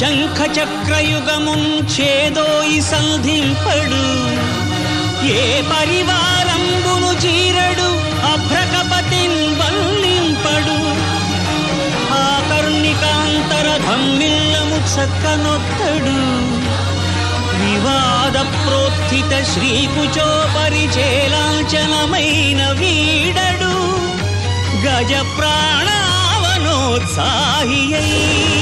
శంఖ చక్రయుగమున్ చేదోయి సంధింపడు. ఏ పరివారంబును చీరడు అభ్రకపతిన్ వల్లింపడు. కర్ణికాంతర ధమ్మిల్లము చక్కనొత్తడు. వివాద ప్రోత్థిత శ్రీకుచో పరిచేలాంచనమైన వీడడు. గజ ప్రాణ हि